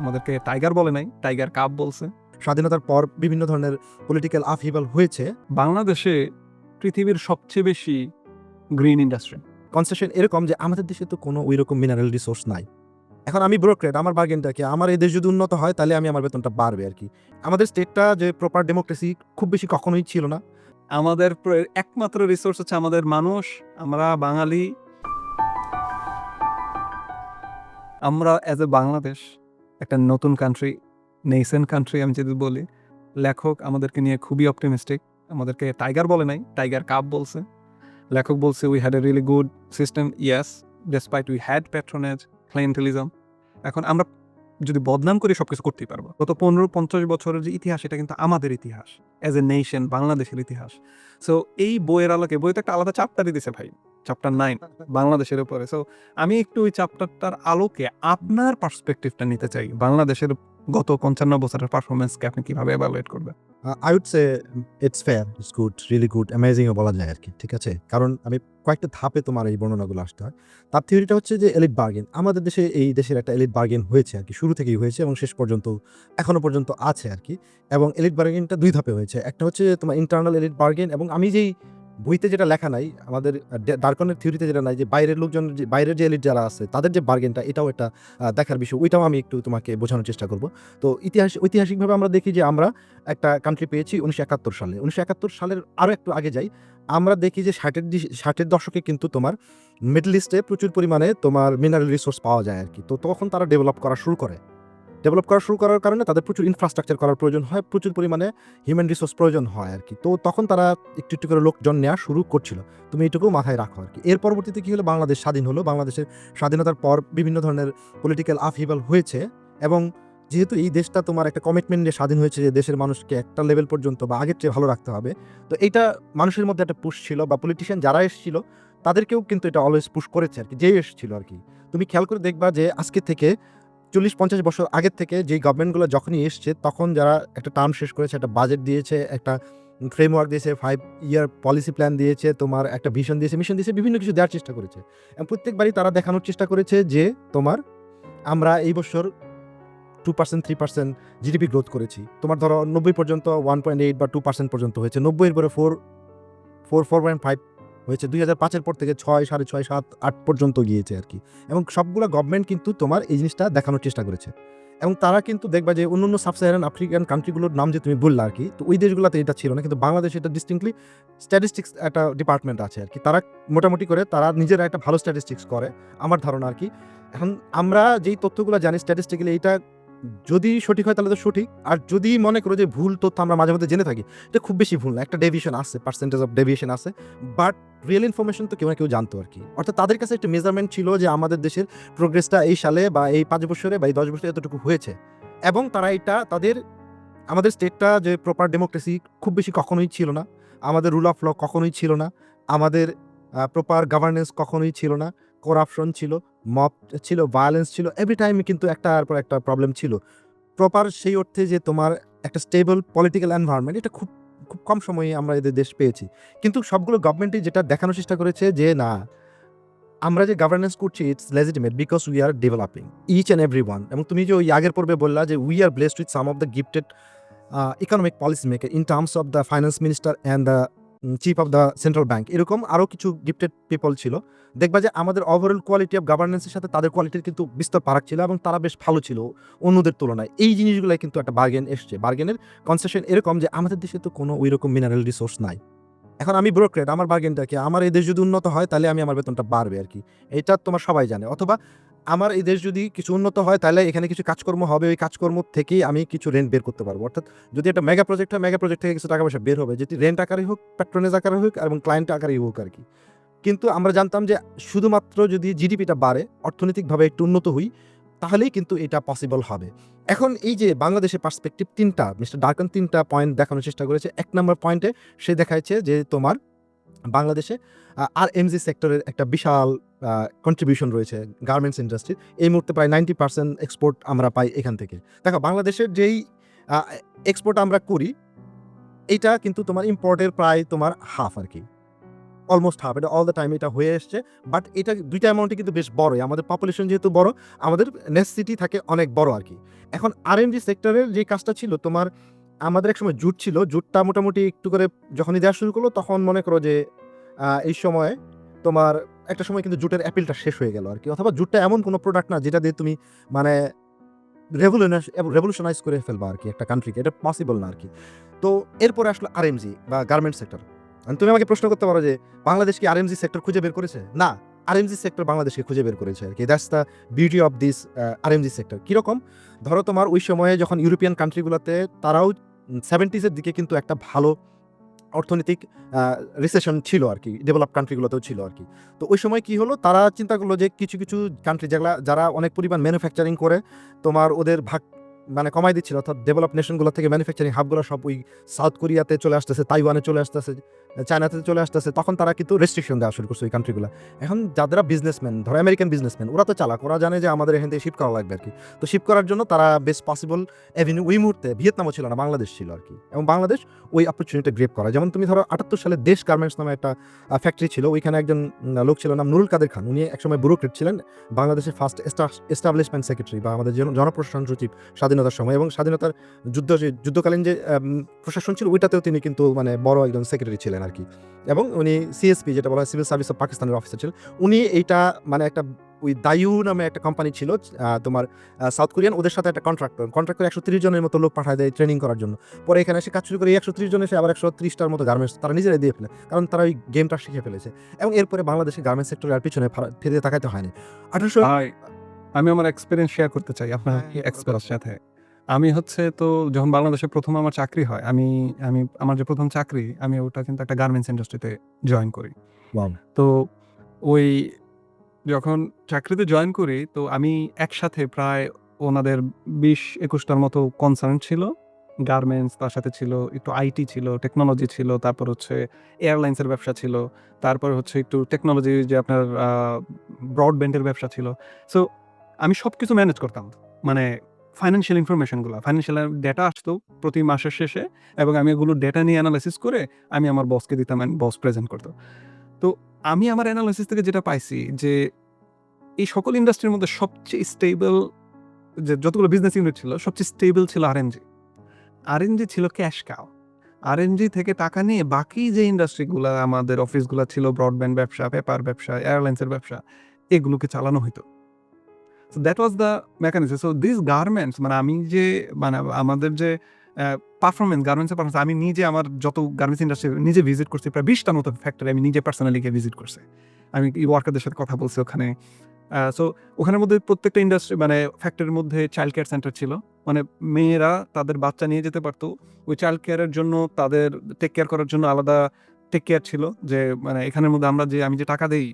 আমাদেরকে টাইগার বলে নাই টাইগার কাপ বলছে। স্বাধীনতার পর বিভিন্ন ধরনের পলিটিক্যাল আফহিবাল হয়েছে। বাংলাদেশে পৃথিবীর সবচেয়ে বেশি গ্রিন ইন্ডাস্ট্রি কনসেশন এরকম যে আমাদের দেশে তো কোনো ওই রকম মিনারেল রিসোর্স নাই। এখন আমি ব্রোক্রেট আমার বার্গেনটা কি আমার এই দেশ যদি উন্নত হয় তাহলে আমি আমার বেতনটা বাড়বে আর কি। আমাদের স্টেটটা যে প্রপার ডেমোক্রেসি খুব বেশি কখনোই ছিল না। আমাদের একমাত্র রিসোর্স হচ্ছে আমাদের মানুষ আমরা বাঙালি। আমরা অ্যাজ এ বাংলাদেশ একটা নতুন কান্ট্রি নেইসেন কান্ট্রি আমি যদি বলি, লেখক আমাদেরকে নিয়ে খুবই অপটিমিস্টিক আমাদেরকে টাইগার বলে নাই টাইগার কাপ বলছে। লেখক বলছে we had a really good system yes despite we had patronage clientelism এখন আমরা যদি বদনাম করে, সবকিছু করতেই পারব। গত পনেরো, পঞ্চাশ বছরের যে ইতিহাস, এটা কিন্তু আমাদের ইতিহাস অ্যাজ এ নেশন বাংলাদেশের ইতিহাস। সো এই বইয়ের আলোকে বইতে একটা আলাদা চাপটা দিছে ভাই। চ্যাপ্টার নাইন বাংলাদেশের উপরে। সো আমি একটু ওই চ্যাপ্টারটার আলোকে আপনার পার্সপেক্টিভটা নিতে চাই। বাংলাদেশের গত পঞ্চান্ন বছরের পারফরমেন্সকে আপনি কীভাবে এভালুয়েট করবেন? I would say it's fair it's good really good অ্যামেজিংও বলা যায় আর কি, ঠিক আছে? কারণ আমি কয়েকটা ধাপে তোমার এই বর্ণনাগুলো আসতে হয়। তার থিওরিটা হচ্ছে যে এলিট বার্গেন আমাদের দেশে এই দেশের একটা এলিট বার্গেন হয়েছে আর কি, শুরু থেকেই হয়েছে এবং শেষ পর্যন্ত, এখনও পর্যন্ত আছে আর কি। এবং এলিট বার্গেনটা দুই ধাপে হয়েছে। একটা হচ্ছে তোমার ইন্টারনাল এলিট বার্গেন এবং আমি যেই বইতে যেটা লেখা নাই, আমাদের ডার্কনের থিওরিতে যেটা নাই যে বাইরের লোকজন যে, বাইরের যে এলিট যারা আছে, তাদের যে বার্গেনটা এটাও একটা দেখার বিষয়, ওইটাও আমি একটু তোমাকে বোঝানোর চেষ্টা করব। তো ইতিহাস, ঐতিহাসিকভাবে আমরা দেখি যে আমরা একটা কান্ট্রি পেয়েছি উনিশশো একাত্তর সালে। উনিশশো একাত্তর সালের আরও একটু আগে যাই, আমরা দেখি যে ষাটের ষাটের দশকে কিন্তু তোমার মিডল ইস্টে প্রচুর পরিমাণে তোমার মিনারেল রিসোর্স পাওয়া যায় আর কি। তো তখন তারা ডেভেলপ করা শুরু করে। ডেভেলপ করা শুরু করার কারণে তাদের প্রচুর ইনফ্রাস্ট্রাকচার করার প্রয়োজন হয়, প্রচুর পরিমাণে হিউম্যান রিসোর্স প্রয়োজন হয় আর কি। তো তখন তারা একটু একটু করে লোকজন নেওয়া শুরু করছিল। তুমি এটুকু মাথায় রাখো আর কি। এর পরবর্তীতে কী হলো? বাংলাদেশ স্বাধীন হলো। বাংলাদেশের স্বাধীনতার পর বিভিন্ন ধরনের পলিটিক্যাল আফহিবাল হয়েছে এবং যেহেতু এই দেশটা তোমার একটা কমিটমেন্ট নিয়ে স্বাধীন হয়েছে যে দেশের মানুষকে একটা লেভেল পর্যন্ত বা আগের চেয়ে ভালো রাখতে হবে, তো এইটা মানুষের মধ্যে একটা পুশ ছিল বা পলিটিশিয়ান যারা এসেছিল তাদেরকেও কিন্তু এটা অলওয়েজ পুশ করেছে আর কি। যেই এসেছিল আর কি। তুমি খেয়াল করে দেখবা যে আজকে থেকে চল্লিশ পঞ্চাশ বছর আগের থেকে যেই গভর্নমেন্টগুলো যখনই এসছে, তখন যারা একটা টার্ম শেষ করেছে, একটা বাজেট দিয়েছে, একটা ফ্রেমওয়ার্ক দিয়েছে ফাইভ ইয়ার পলিসি প্ল্যান দিয়েছে, তোমার একটা ভিশন দিয়েছে মিশন দিয়েছে, বিভিন্ন কিছু দেওয়ার চেষ্টা করেছে। প্রত্যেকবারই তারা দেখানোর চেষ্টা করেছে যে, তোমার আমরা এই বছর two percent three percent GDP growth করেছি। তোমার ধরো নব্বই পর্যন্ত ওয়ান পয়েন্ট এইট বা টু পার্সেন্ট পর্যন্ত হয়েছে। নব্বইয়ের পরে four four four point five হয়েছে। দুই হাজার পাঁচের পর থেকে ছয়, সাড়ে ছয়, সাত, আট পর্যন্ত গিয়েছে আর কি। এবং সবগুলো গভর্নমেন্ট কিন্তু তোমার এই জিনিসটা দেখানোর চেষ্টা করেছে। এবং তারা কিন্তু দেখবা যে অন্য অন্য সাব সাহারান আফ্রিকান কান্ট্রিগুলোর নাম যে তুমি বললা আর কি, তো ওই দেশগুলোতে এটা ছিল না। কিন্তু বাংলাদেশে এটা ডিস্টিংক্টলি স্ট্যাটিস্টিক্স একটা ডিপার্টমেন্ট আছে আর কি। তারা মোটামুটি করে তারা নিজেরা একটা ভালো স্ট্যাটিস্টিক্স করে, আমার ধারণা আর কি। এখন আমরা যেই তথ্যগুলো জানি স্ট্যাটিস্টিক্যালি এটা যদি সঠিক হয় তাহলে তো সঠিক। আর যদি মনে করো যে ভুল তথ্য আমরা মাঝে মধ্যে জেনে থাকি, এটা খুব বেশি ভুল না। একটা ডেভিয়েশন আছে পার্সেন্টেজ অফ ডেভিয়েশন আছে। বাট রিয়েল ইনফরমেশন তো কেউ না কেউ জানতো আর কি। অর্থাৎ তাদের কাছে একটা মেজারমেন্ট ছিল যে আমাদের দেশের প্রোগ্রেসটা এই সালে বা এই পাঁচ বছরে বা এই দশ বছরে এতটুকু হয়েছে। এবং তারা এটা তাদের, আমাদের স্টেটটা যে প্রপার ডেমোক্রেসি খুব বেশি কখনোই ছিল না। আমাদের রুল অফ ল কখনোই ছিল না। আমাদের প্রপার গভর্নেন্স কখনোই ছিল না। করাপশন ছিল মব ছিল ভায়োলেন্স ছিল এভরি টাইম কিন্তু একটার পর একটা প্রবলেম ছিল। প্রপার সেই অর্থে যে তোমার একটা স্টেবল পলিটিক্যাল এনভায়রনমেন্ট এটা খুব খুব কম সময়ে আমরা এদের দেশ পেয়েছি। কিন্তু সবগুলো গভর্নমেন্টই যেটা দেখানোর চেষ্টা করেছে যে, না, আমরা যে গভর্নেন্স করছি it's legitimate because we are developing each and every one এবং তুমি যে ওই আগের পর্বে বললা যে we are blessed with some of the gifted economic policy maker in terms of the finance minister and the chief of the central bank এরকম আরও কিছু গিফটেড পিপল ছিল। দেখবা যে আমাদের ওভারঅল কোয়ালিটি অফ গভর্নেন্সের সাথে তাদের কোয়ালিটির কিন্তু বিস্তর ফারাক ছিল এবং তারা বেশ ভালো ছিল অন্যদের তুলনায়। এই জিনিসগুলোই কিন্তু একটা বার্গেন এসছে। বার্গেনের কনসেশন এরকম যে আমাদের দেশে তো কোনো ওই রকম মিনারেল রিসোর্স নাই। এখন আমি ব্রোক্রেট আমার বার্গেনটা কি? আমার এই দেশ যদি উন্নত হয়, তাহলে আমি আমার বেতনটা বাড়বে আর কি। এটা তোমার সবাই জানে। অথবা আমার এই দেশ যদি কিছু উন্নত হয়, তাহলে এখানে কিছু কাজকর্ম হবে। ওই কাজকর্ম থেকেই আমি কিছু রেন্ট বের করতে পারব। অর্থাৎ যদি একটা মেগা প্রজেক্ট হয় মেগা প্রজেক্ট থেকে কিছু টাকা পয়সা বের হবে। যদি রেন্ট আকারে হোক প্যাট্রোনেজ আকারে হোক এবং ক্লায়েন্ট আকারেই হোক আর কি। কিন্তু আমরা জানতাম যে শুধুমাত্র যদি জিডিপিটা বাড়ে, অর্থনৈতিকভাবে একটু উন্নত হই, তাহলেই কিন্তু এটা পসিবল হবে। এখন এই যে বাংলাদেশের পার্সপেক্টিভ তিনটা মিস্টার ডার্কন তিনটা পয়েন্ট দেখানোর চেষ্টা করেছে। এক নম্বর পয়েন্টে সে দেখাচ্ছে যে তোমার বাংলাদেশে আর এমজি সেক্টরের একটা বিশাল কন্ট্রিবিউশন রয়েছে গার্মেন্টস ইন্ডাস্ট্রির এই মুহূর্তে প্রায় নাইনটি পার্সেন্ট এক্সপোর্ট আমরা পাই এখান থেকে। দেখো, বাংলাদেশের যেই এক্সপোর্ট আমরা করি এটা কিন্তু তোমার ইম্পোর্টের প্রায় তোমার হাফ আর কি। অলমোস্ট হাফ এটা অল দ্য টাইম এটা হয়ে এসছে বাট এটা দুইটা অ্যামাউন্টই কিন্তু বেশ বড়ই। আমাদের পপুলেশন যেহেতু বড়, আমাদের নেসিটি থাকে অনেক বড় আর কি। এখন আর সেক্টরের যে কাজটা ছিল, তোমার আমাদের এক সময় জুট ছিল, জুটটা মোটামুটি একটু করে যখনই দেওয়া শুরু করল, তখন মনে করো যে এই সময় তোমার একটা সময় কিন্তু জুটের অ্যাপিলটা শেষ হয়ে গেল আর কি অথবা জুটটা এমন কোনো প্রোডাক্ট না যেটা দিয়ে তুমি মানে রেভলিউশনাইজ করে ফেলবা আর কি একটা কান্ট্রিকে এটা পসিবল না আর কি তো এরপরে আসলো আরএমজি বা গার্মেন্ট সেক্টর তুমি আমাকে প্রশ্ন করতে পারো যে বাংলাদেশ কি আরএমজি সেক্টর খুঁজে বের করেছে? না আরএমজি সেক্টর বাংলাদেশকে খুঁজে বের করেছে আর কি that's the beauty of this RMG sector কীরকম? ধরো তোমার ওই সময়ে যখন ইউরোপিয়ান কান্ট্রিগুলোতে তারাও সেভেন্টিজের দিকে কিন্তু একটা ভালো অর্থনৈতিক রিসেশন ছিল আর কি ডেভেলপ কান্ট্রিগুলোতেও ছিল আর কি। তো ওই সময় কি হলো, তারা চিন্তা করল যে কিছু কিছু কান্ট্রি যেগুলো, যারা অনেক পরিমাণ ম্যানুফ্যাকচারিং করে, তোমার ওদের ভাগ মানে কমাই দিচ্ছিল, অর্থাৎ ডেভেলপ নেশনগুলো থেকে ম্যানুফ্যাকচারিং হাবগুলো সব ওই সাউথ কোরিয়াতে চলে আসতেছে তাইওয়ানে চলে আসতেছে চায়নাতে চলে আসতেছে, তখন তারা কিন্তু রেস্ট্রিকশন দেওয়া শুরু করছে ওই কান্ট্রিগুলো এখন যারা বিজনেসম্যান ধরো আমেরিকান বিজনেসম্যান ওরা তো চালাক, ওরা জানে যে আমাদের এখান থেকে শিফট করা লাগবে আর কি তো শিফট করার জন্য তারা বেস্ট পসিবল এভিনিউ ওই মুহূর্তে ভিয়েতনামও ছিল না, বাংলাদেশ ছিল আর কি এবং বাংলাদেশ ওই অপরচুনিটি গ্রেপ করা। যেমন তুমি ধরো আটাত্তর সালে দেশ গার্মেন্টস নামে একটা ফ্যাক্টরি ছিল, ওইখানে একজন লোক ছিল নাম নুরুল কাদের খান। উনি একসময় ব্যুরোক্রেট ছিলেন, বাংলাদেশের ফার্স্ট এস্টাবলিশমেন্ট সেক্রেটারি বা আমাদের জন- জনপ্রশাসন সচিব স্বাধীনতার সময় এবং স্বাধীনতার যুদ্ধ যে যুদ্ধকালীন যে প্রশাসন ছিল, ওইটাতেও তিনি কিন্তু মানে বড় একজন সেক্রেটারি ছিলেন আর কি। এবং উনি সিএসপি যেটা বলা হয় সিভিল সার্ভিস অফ পাকিস্তানের অফিসার ছিলেন। উনি এইটা মানে একটা, ওই দায়ু নামে একটা কোম্পানি ছিল তোমার সাউথ কোরিয়ান ওদের সাথে একটা কন্ট্রাক্টর কন্ট্রাক্টর একশো তিরিশ জনের মতো লোক পাঠায় দেয় ট্রেনিং করার জন্য। পরে এখানে এসে কাজ শুরু করে একশো ত্রিশ জন এসে আবার একশো ত্রিশটার মতো গার্মেন্টস তারা নিজেরাই দিয়ে ফেলে। কারণ তারা ওই গেমটা শিখে ফেলেছে। এবং এরপরে বাংলাদেশের গার্মেন্টস সেক্টরে আর পিছনে ফিরে তাকাইতে হয়নি আঠারোশো আমি আমার এক্সপিরিয়েন্স শেয়ার করতে চাই আপনার হ্যাঁ, হ্যাঁ, এক্সপিরিয়েন্স সাথে। আমি হচ্ছে তো যখন বাংলাদেশে প্রথম আমার চাকরি হয় আমি আমি আমার যে প্রথম চাকরি আমি ওটা কিন্তু একটা গার্মেন্টস ইন্ডাস্ট্রিতে জয়েন করি। তো ওই যখন চাকরিতে জয়েন করি তো আমি একসাথে প্রায় ওনাদের বিশ একুশটার মতো কনসার্ন ছিল। গার্মেন্টস তার সাথে ছিল একটু আইটি ছিল টেকনোলজি ছিল তারপর হচ্ছে এয়ারলাইন্সের ব্যবসা ছিল তারপর হচ্ছে একটু টেকনোলজি যে আপনার ব্রডব্যান্ডের ব্যবসা ছিল। সো আমি সব কিছু ম্যানেজ করতাম। মানে ফাইন্যান্সিয়াল ইনফরমেশনগুলো ফাইন্যান্সিয়াল ডেটা আসতো প্রতি মাসের শেষে এবং আমি এগুলো ডেটা নিয়ে অ্যানালাইসিস করে আমি আমার বসকে দিতাম বস প্রেজেন্ট করতো। তো আমি আমার অ্যানালাইসিস থেকে যেটা পাইছি যে এই সকল ইন্ডাস্ট্রির মধ্যে সবচেয়ে স্টেবল যে যতগুলো বিজনেস ইউনিট ছিল, সবচেয়ে স্টেবল ছিল আরএনজি আরএনজি ছিল ক্যাশ কাও আরএনজি থেকে টাকা নিয়ে বাকি যে ইন্ডাস্ট্রিগুলো আমাদের অফিসগুলো ছিল ব্রডব্যান্ড ব্যবসা পেপার ব্যবসা এয়ারলাইন্সের ব্যবসা, এগুলোকে চালানো হতো so that was the mechanism so this garments মানে আমি যে মানে আমাদের যে পারফরমেন্স গার্মেন্টসের পারফরমেন্স আমি নিজে আমার যত গার্মেন্টস ইন্ডাস্ট্রি নিজে ভিজিট করছি, প্রায় বিশটার মতো ফ্যাক্টরি আমি নিজে পার্সোনালি গিয়ে ভিজিট করছি। আমি ওয়ার্কারদের সাথে কথা বলছি ওখানে। সো ওখানের মধ্যে প্রত্যেকটা ইন্ডাস্ট্রি মানে ফ্যাক্টরির মধ্যে চাইল্ড কেয়ার সেন্টার ছিল। মানে মেয়েরা তাদের বাচ্চা নিয়ে যেতে পারতো। ওই চাইল্ড কেয়ারের জন্য তাদের টেক কেয়ার করার জন্য আলাদা টেক কেয়ার ছিল। যে মানে এখানের মধ্যে আমরা যে, আমি যে টাকা দেই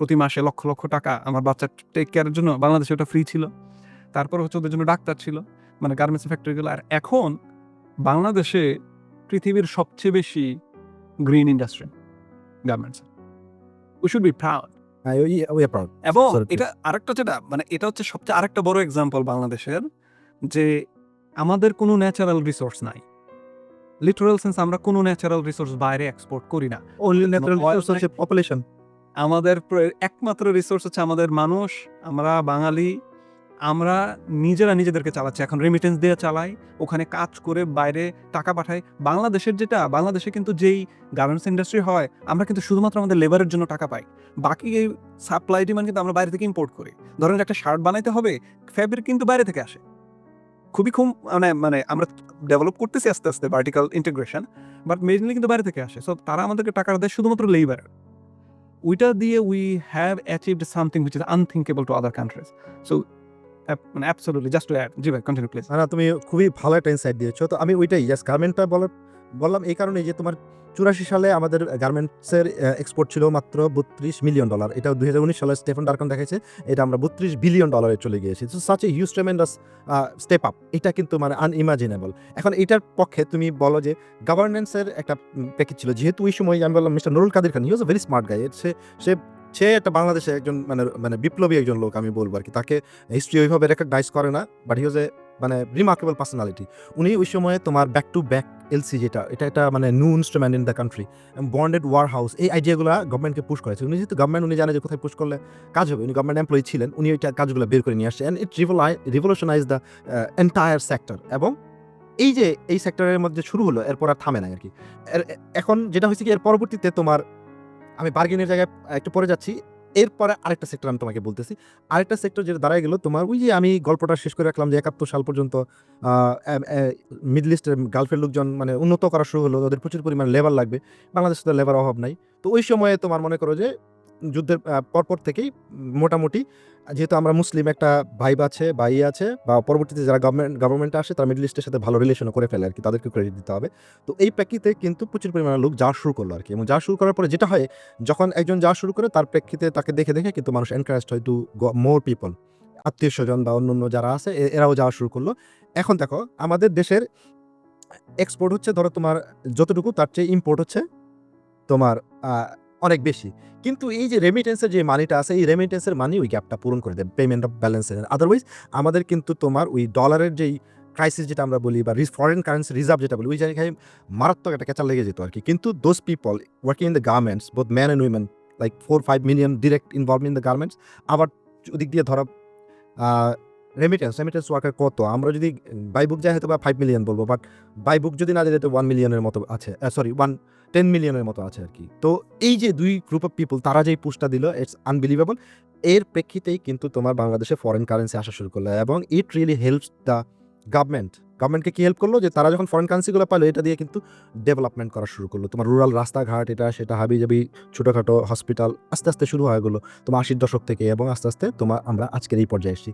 প্রতি মাসে লক্ষ লক্ষ টাকা আমার বাচ্চার টেক কেয়ারের জন্য বাংলাদেশে ওটা ফ্রি ছিল। তারপর হচ্ছে ওদের জন্য ডাক্তার ছিল মানে গার্মেন্টস ফ্যাক্টরিগুলো আর এখন বাংলাদেশে পৃথিবীর সবচেয়ে বেশি green industry garments we should be proud. এবং এটা আরেকটা যেটা মানে এটা হচ্ছে সবচেয়ে আরেকটা বড় এক্সাম্পল বাংলাদেশের যে আমাদের কোনো ন্যাচারাল রিসোর্স নাই। লিটারাল সেন্স আমরা কোনো ন্যাচারাল রিসোর্স বাইরে এক্সপোর্ট করি না। Natural oil resource হচ্ছে population. আমাদের একমাত্র রিসোর্স হচ্ছে আমাদের মানুষ, আমরা বাঙালি, আমরা নিজেরা নিজেদেরকে চালাচ্ছি। এখন রেমিটেন্স দিয়ে চালাই, ওখানে কাজ করে বাইরে টাকা পাঠাই। বাংলাদেশের যেটা, বাংলাদেশে কিন্তু যেই গার্মেন্টস ইন্ডাস্ট্রি হয়, আমরা কিন্তু শুধুমাত্র আমাদের লেবারের জন্য টাকা পাই। বাকি এই সাপ্লাই ডিমান্ড কিন্তু আমরা বাইরে থেকে ইম্পোর্ট করি। ধরেন একটা শার্ট বানাইতে হবে ফ্যাব্রিক কিন্তু বাইরে থেকে আসে। খুবই খুব মানে মানে আমরা ডেভেলপ করতেছি আস্তে আস্তে ভার্টিক্যাল ইন্টিগ্রেশন বাট মেইনলি কিন্তু বাইরে থেকে আসে। সো তারা আমাদেরকে টাকা দেয় শুধুমাত্র লেবার ওইটা দিয়ে we have achieved something which is unthinkable to other countries so মানে জাস্ট টু অ্যাড জি ভাই কন্টিনিউ প্লিজ না তুমি খুবই ভালো একটা ইনসাইট দিয়েছ। তো আমি ওইটাই জাস্ট গার্মেন্টটা বলার বললাম এই কারণে যে তোমার চুরাশি সালে আমাদের গার্মেন্টসের এক্সপোর্ট ছিল মাত্র বত্রিশ মিলিয়ন ডলার এটা দুই হাজার উনিশ সালে স্টেফন ডার্কন দেখাইছে, এটা আমরা বত্রিশ বিলিয়ন ডলারে চলে গিয়েছি। তো such a huge tremendous step up এটা কিন্তু মানে আনইমাজিনেবল এখন এটার পক্ষে তুমি বলো যে গভর্নেন্সের একটা প্যাকেজ ছিল। যেহেতু ওই সময় আমি বললাম mister Nurul Kader Khan he was very smart guy সে সে সে একটা বাংলাদেশে একজন মানে মানে বিপ্লবী একজন লোক আমি বলব আর কি। তাকে হিস্ট্রি ওইভাবে রেকগনাইজ করে না বাট হি ওয়াজ এ মানে রিমার্কেবল পার্সোনালিটি উনি ওই সময়ে তোমার ব্যাক টু ব্যাক এলসি যেটা, এটা একটা মানে new instrument in the country bonded warehouse এই আইডিয়াগুলো গভর্নমেন্টকে পুশ করেছে। উনি যেহেতু গভর্নমেন্ট উনি জানে যে কোথায় পুশ করলে কাজ হবে। উনি গভর্নমেন্ট এমপ্লয়ি ছিলেন, উনি ওইটা কাজগুলো বের করে নিয়ে আসছে and it revolutionise the entire sector এবং এই যে, এই সেক্টরের মধ্যে শুরু হলো, এরপর আর থামে না আর কি। এখন যেটা হয়েছে কি, এর পরবর্তীতে তোমার, আমি বার্গেনের জায়গায় একটু পরে যাচ্ছি এরপরে আরেকটা সেক্টর আমি তোমাকে বলতেছি। আরেকটা সেক্টর যেটা দাঁড়ায় গেল তোমার ওই যে আমি গল্পটা শেষ করে রাখলাম যে একাত্তর সাল পর্যন্ত মিডল ইস্টের গার্লফ্রেন্ড লোকজন মানে উন্নত করা শুরু হলো, ওদের প্রচুর পরিমাণে লেবার লাগবে। বাংলাদেশে তো লেবার অভাব নাই। তো ওই সময়ে তোমার মনে করো যে যুদ্ধের পরপর থেকেই মোটামুটি, যেহেতু আমরা মুসলিম একটা ভাই আছে ভাই আছে, বা পরবর্তীতে যারা গভর্নমেন্ট গভর্নমেন্টে আসে, তারা মিডল ইস্টের সাথে ভালো রিলেশনও করে ফেলে আর কি, তাদেরকে ক্রেডিট দিতে হবে। তো এই প্রেক্ষিতে কিন্তু প্রচুর পরিমাণে লোক যাওয়া শুরু করল আর কি এবং যাওয়া শুরু করার পরে যেটা হয়, যখন একজন যাওয়া শুরু করে, তার প্রেক্ষিতে তাকে দেখে দেখে কিন্তু মানুষ এনকারেজ হয় টু মোর পিপল আত্মীয় স্বজন বা অন্য অন্য যারা আছে এরাও যাওয়া শুরু করল। এখন দেখো, আমাদের দেশের এক্সপোর্ট হচ্ছে, ধরো তোমার যতটুকু, তার চেয়ে ইম্পোর্ট হচ্ছে তোমার অনেক বেশি। কিন্তু এই যে রেমিটেন্সের যে মানিটা আছে, এই রেমিটেন্সের মানি ওই গ্যাপটা পূরণ করে দেয় পেমেন্ট অফ ব্যালেন্সের আদারওয়াইজ আমাদের কিন্তু তোমার ওই ডলারের যেই ক্রাইসিস যেটা আমরা বলি বা ফরেন কারেন্সি রিজার্ভ যেটা বলি, ওই জায়গায় মারাত্মক একটা ক্যাচার লেগে যেত আর কি। কিন্তু those people working in the garments both man and women like four five million direct involve in the garments আবার ওদিক দিয়ে ধরো রেমিটেন্স রেমিটেন্স ওয়ার্কার কত? আমরা যদি বাইবুক যাই হয়তো বা ফাইভ মিলিয়ন বলব বাট বাই বুক যদি না যেতে ওয়ান মিলিয়নের মতো আছে সরি ওয়ান টেন মিলিয়নের মতো আছে আর কি। তো এই যে দুই গ্রুপ অফ পিপল তারা যেই পুষটা দিল ইটস আনবিলিভেবল এর প্রেক্ষিতেই কিন্তু তোমার বাংলাদেশে ফরেন কারেন্সি আসা শুরু করল এবং it really helps the government গভর্নমেন্টকে কি হেল্প করল? যে তারা যখন ফরেন কারেন্সিগুলো পাইলো এটা দিয়ে কিন্তু ডেভেলপমেন্ট করা শুরু করল। তোমার রুরাল রাস্তাঘাট, এটা, সেটা হাবি জাবি ছোটোখাটো হসপিটাল আস্তে আস্তে শুরু হয়ে গেলো তোমার আশির দশক থেকে এবং আস্তে আস্তে তোমার আমরা আজকের এই পর্যায়ে এসেছি।